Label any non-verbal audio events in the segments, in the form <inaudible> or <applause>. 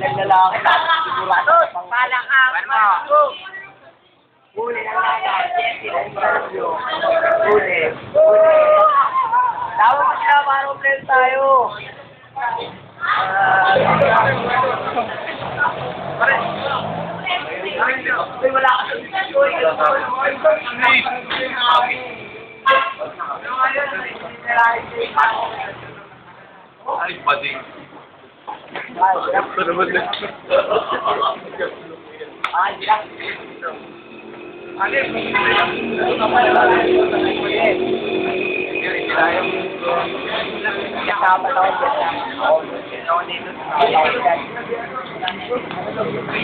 ng lalaki. Sigurado. Palang ako. Huli ng lalaki. Interview. Huli. Huli. Tawag mo sila para ulit tayo. Ay, bading. Ito naman na.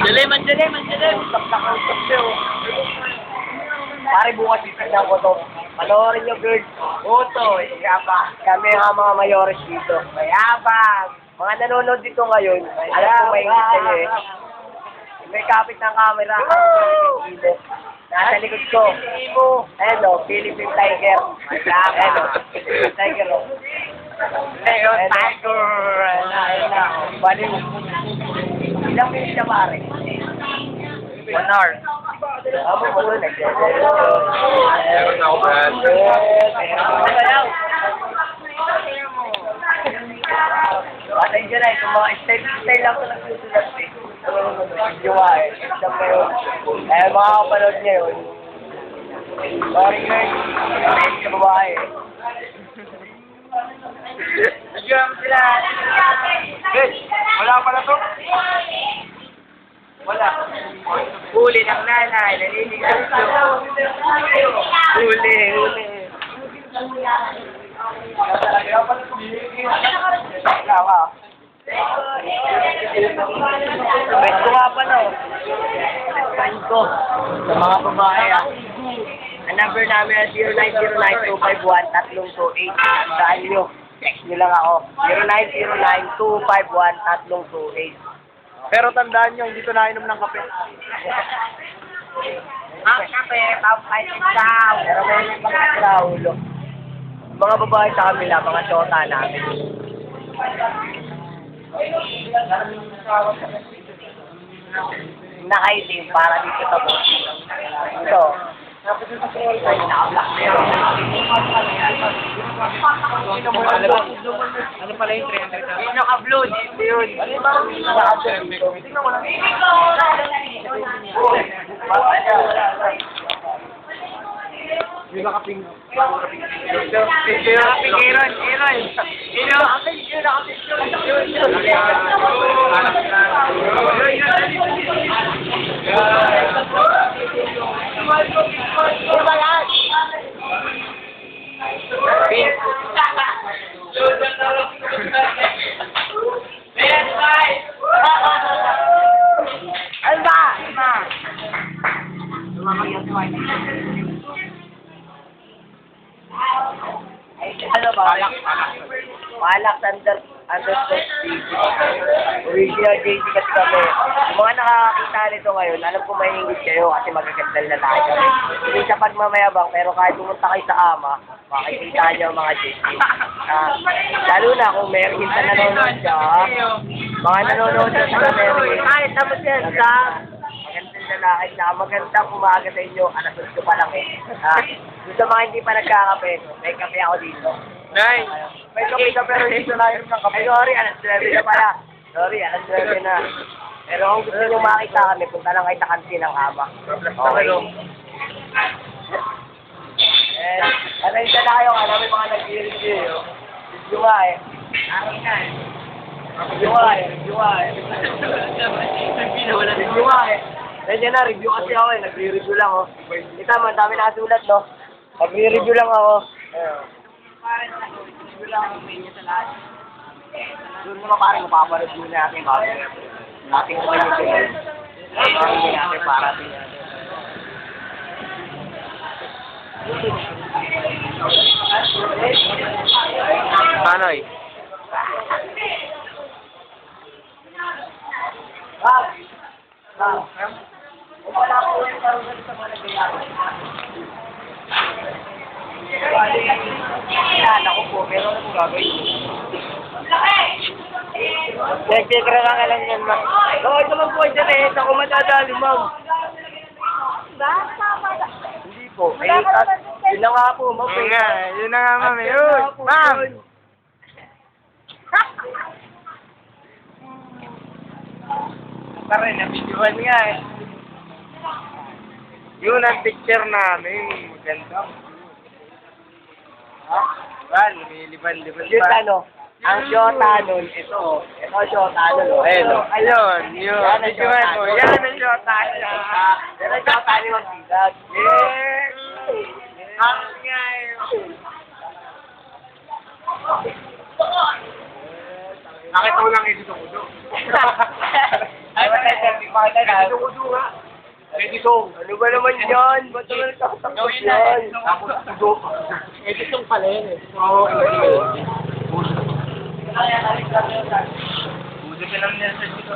Dali, na kausap siya, oh. Pare bukas itignan ko to. Panoorin nyo, girl. Oto, yabang. Kami ang mga mayores dito. Mayabang. Mga nanonood dito ngayon, alam ko may ingit kayo eh. May kapit ng camera. Nasa likod ko. Ayan o, Philippine Tiger. Ayan o, Philippine Tiger o. Ayan, Tiger. Ayan na. Baliw. Ilang minutes na pare? One hour. Amo mo na Meron ako, man. Patay dyan na, itong mga style, eh. Jowa eh. Isang kayo. Eh, mga kapanood niya yun. Sorry guys, sa babae eh. Nagyan sila. Hey, wala pala to? Wala. Huli ng nanay, naliligaw siya. Huli, huli. Wala Best ko nga pa no. Friend ko. Sa mga babae ah. Ang number namin ay 0909-251-328. Tandaan nyo. Text nyo lang ako. 0909-251-328. Pero tandaan nyo, hindi ko nainom ng kape. Ang kape, pampay ikaw. Pero may mga traulo. Mga babae sa kabila, mga syota namin. Nakaitim para dito sa boss. Ito. Ano pala yung 300 Yung dito yun. Yung nakaping. Naka-pink Aaron, Aaron. Aaron. Ano ba? Ma. Ano ba? Underscore TV. Original JD kasi kami. Yung mga nakakakita nito ngayon, alam ko may ingit kayo kasi magagandang lalaki kami. Hindi sa pagmamayabang, pero kahit pumunta kayo sa ama, makikita niyo mga JD. Ah, lalo na kung meron na nanonood siya, mga nanonood na sa meron. Kahit tapos yan, sa lalaki na magandang umaga sa inyo, alas 8 pa lang eh. Ah, sa mga hindi pa nagkakape, may kape ako dito. Nice. May kape ka pero hindi na yun ng kape. Sorry, alas 9 na pala. Sorry, alas 9 na. Pero kung gusto nyo makita kami, punta lang kayo sa kantin ng ama. Okay. Eh, ano yung na kayo, ano may mga nag-review eh. Review nga eh. Akin na eh. Review nga eh, review nga eh. Review nga eh. Nandiyan na, review kasi ako eh. Nagre-review lang oh. Kita mo, ang dami nakasulat no. Nagre-review lang ako. Ayun. Doon mo parang mapapareview natin ba? Nating ko kayo din. Hindi natin para din. Manoy. Bob! Bob! Kung wala po yung karugan sa mga nagayari. Kilala ko po, pero ano gagawin? Ka lang yan, ma'am. Oo, ito naman po, dyan eh. Ako madadali, ma'am. Hindi po. Eh, tat- yun na nga po, ma'am. Yun nga, yun na nga, ma'am. Yun, ma'am. Tara, nabidyohan nga eh. Yun ang picture namin. Maganda. Ban, lumiliban-liban Yun pa. ano, ang Jota nun, ito, ito Jota nun, oh. ayun, oh. Ayun, yun. Yan ang mo. Jota. Yan ang Jota niya. Yan ang Jota ni Ma'am Bidag. Yes! Ang nga eh. Nakita ko lang yung dito kudo. <laughs> Ay, wala siya, di pa na. Dito kudo nga. Pwede song. Ano ba naman yan? Ba't naman nagkakatakot yan? Ito song pala yun eh. Oo, kaya, kaya. Kudo ka lang nila sa.